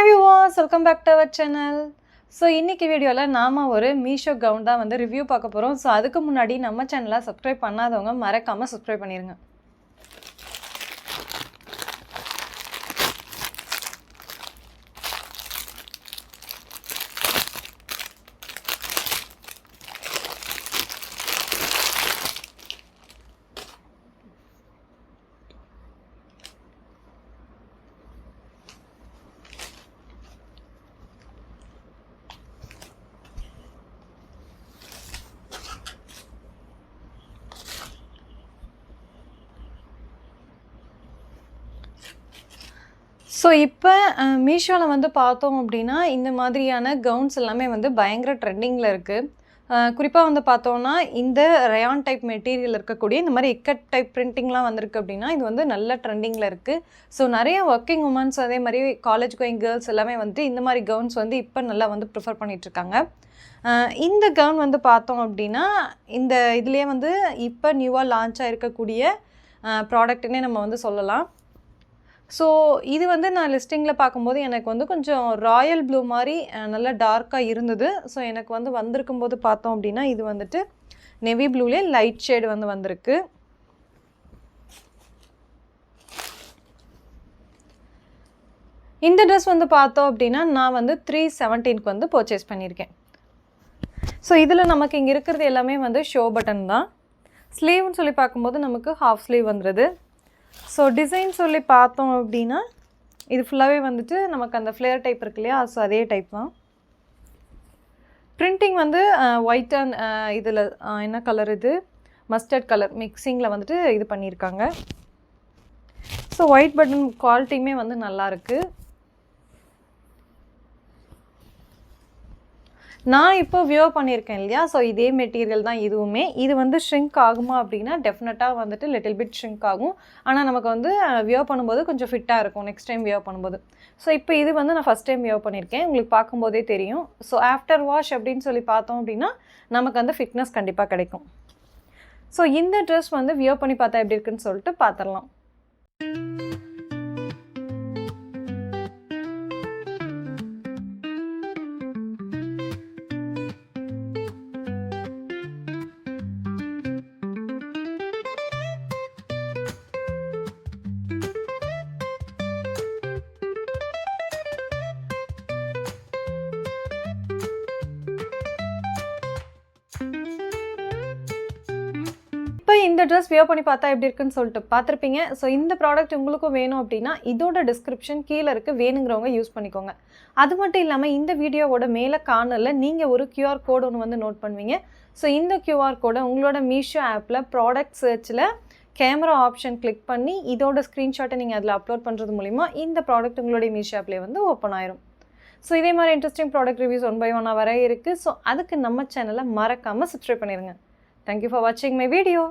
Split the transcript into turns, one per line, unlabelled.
Hi viewers welcome back to our channel so இன்றைக்கி வீடியோவில் நாம் ஒரு மீஷோ கவுன் தான் வந்து ரிவ்யூ பார்க்க போகிறோம் ஸோ அதுக்கு முன்னாடி நம்ம சேனலை சப்ஸ்கிரைப் பண்ணாதவங்க மறக்காமல் சப்ஸ்கிரைப் பண்ணிடுங்க ஸோ இப்போ மீஷோவில் வந்து பார்த்தோம் அப்படின்னா இந்த மாதிரியான கவுன்ஸ் எல்லாமே வந்து பயங்கர ட்ரெண்டிங்கில் இருக்குது குறிப்பாக வந்து பார்த்தோன்னா இந்த ரயான் டைப் மெட்டீரியல் இருக்கக்கூடிய இந்த மாதிரி இக்கட் டைப் பிரிண்டிங்லாம் வந்திருக்கு அப்படின்னா இது வந்து நல்ல ட்ரெண்டிங்கில் இருக்குது ஸோ நிறைய ஒர்க்கிங் உமன்ஸ் அதே மாதிரி காலேஜ் கோயிங் கேர்ள்ஸ் எல்லாமே வந்து இந்த மாதிரி கவுன்ஸ் வந்து இப்போ நல்லா வந்து ப்ரிஃபர் பண்ணிகிட்ருக்காங்க இந்த கவுன் வந்து பார்த்தோம் அப்படின்னா இந்த இதுலேயே வந்து இப்போ நியூவாக லான்ச் ஆகிருக்கக்கூடிய ப்ராடக்ட்டுன்னே நம்ம வந்து சொல்லலாம். ஸோ இது வந்து நான் லிஸ்டிங்கில் பார்க்கும்போது எனக்கு வந்து கொஞ்சம் ராயல் ப்ளூ மாதிரி நல்லா டார்க்காக இருந்தது. ஸோ எனக்கு வந்து வந்திருக்கும் போது பார்த்தோம் அப்படின்னா இது வந்துட்டு நெவி ப்ளூலே லைட் ஷேடு வந்து வந்திருக்கு. இந்த ட்ரெஸ் வந்து பார்த்தோம் அப்படின்னா நான் வந்து த்ரீ செவன்டீனுக்கு வந்து பர்ச்சேஸ் பண்ணியிருக்கேன். ஸோ இதில் நமக்கு இங்கே இருக்கிறது எல்லாமே வந்து ஷோ பட்டன் தான். ஸ்லீவ்னு சொல்லி பார்க்கும்போது நமக்கு ஹாஃப் ஸ்லீவ் வந்துடுது ஸோ டிசைன் சொல்லி பார்த்தோம் அப்படின்னா இது ஃபுல்லாகவே வந்துட்டு நமக்கு அந்த ஃப்ளேர் டைப் இருக்கு இல்லையா? ஸோ அதே டைப் தான். பிரிண்டிங் வந்து ஒயிட் அண்ட் இதில் என்ன கலர் இது? மஸ்டர்ட் கலர் மிக்சிங்கில் வந்துட்டு இது பண்ணியிருக்காங்க ஸோ ஒயிட் பட்டன் குவாலிட்டியுமே வந்து நல்லாயிருக்கு நான் இப்போ வியோ பண்ணியிருக்கேன் இல்லையா? ஸோ இதே மெட்டீரியல் தான் இதுவுமே. இது வந்து ஷ்ரிங்க் ஆகுமா அப்படின்னா டெஃபினட்டாக வந்துட்டு லிட்டில் பிட் ஷ்ரிங்க் ஆகும். ஆனால் நமக்கு வந்து வியோ பண்ணும்போது கொஞ்சம் ஃபிட்டாக இருக்கும் நெக்ஸ்ட் டைம் வியோ பண்ணும்போது. ஸோ இப்போ இது வந்து நான் ஃபஸ்ட் டைம் வியோ பண்ணியிருக்கேன். உங்களுக்கு பார்க்கும்போதே தெரியும். ஸோ ஆஃப்டர் வாஷ் அப்படின்னு சொல்லி பார்த்தோம் அப்படின்னா நமக்கு வந்து ஃபிட்னஸ் கண்டிப்பாக கிடைக்கும். ஸோ இந்த ட்ரெஸ் வந்து வியோ பண்ணி பார்த்தா எப்படி இருக்குன்னு சொல்லிட்டு பார்த்துடலாம். இப்போ இந்த ட்ரெஸ் வியர் பண்ணி பார்த்தா எப்படி இருக்குன்னு சொல்லிட்டு பார்த்துருப்பீங்க. ஸோ இந்த ப்ராடக்ட் உங்களுக்கும் வேணும் அப்படின்னா இதோட டிஸ்கிரிப்ஷன் கீழே இருக்குது வேணுங்கிறவங்க யூஸ் பண்ணிக்கோங்க. அது மட்டும் இல்லாமல் இந்த வீடியோவோட மேலே கார்னரில் நீங்கள் ஒரு கியூஆர் கோடு ஒன்று வந்து நோட் பண்ணுவீங்க. ஸோ இந்த கியூஆர் கோடை உங்களோட மீஷோ ஆப்பில் ப்ராடக்ட் சர்ச்சில் கேமரா ஆப்ஷன் கிளிக் பண்ணி இதோட ஸ்க்ரீன்ஷாட்டை நீங்கள் அதில் அப்லோட் பண்ணுறது மூலிமா இந்த ப்ராடக்ட் உங்களுடைய மீஷோ ஆப்லேயே வந்து ஓப்பன் ஆயிரும். ஸோ இதே மாதிரி interesting product reviews one by one வர இருக்குது ஸோ அதுக்கு நம்ம சேனலை மறக்காமல் சப்ஸ்கிரைப் பண்ணிடுங்க தேங்க்யூ ஃபார் வாட்சிங் மை வீடியோ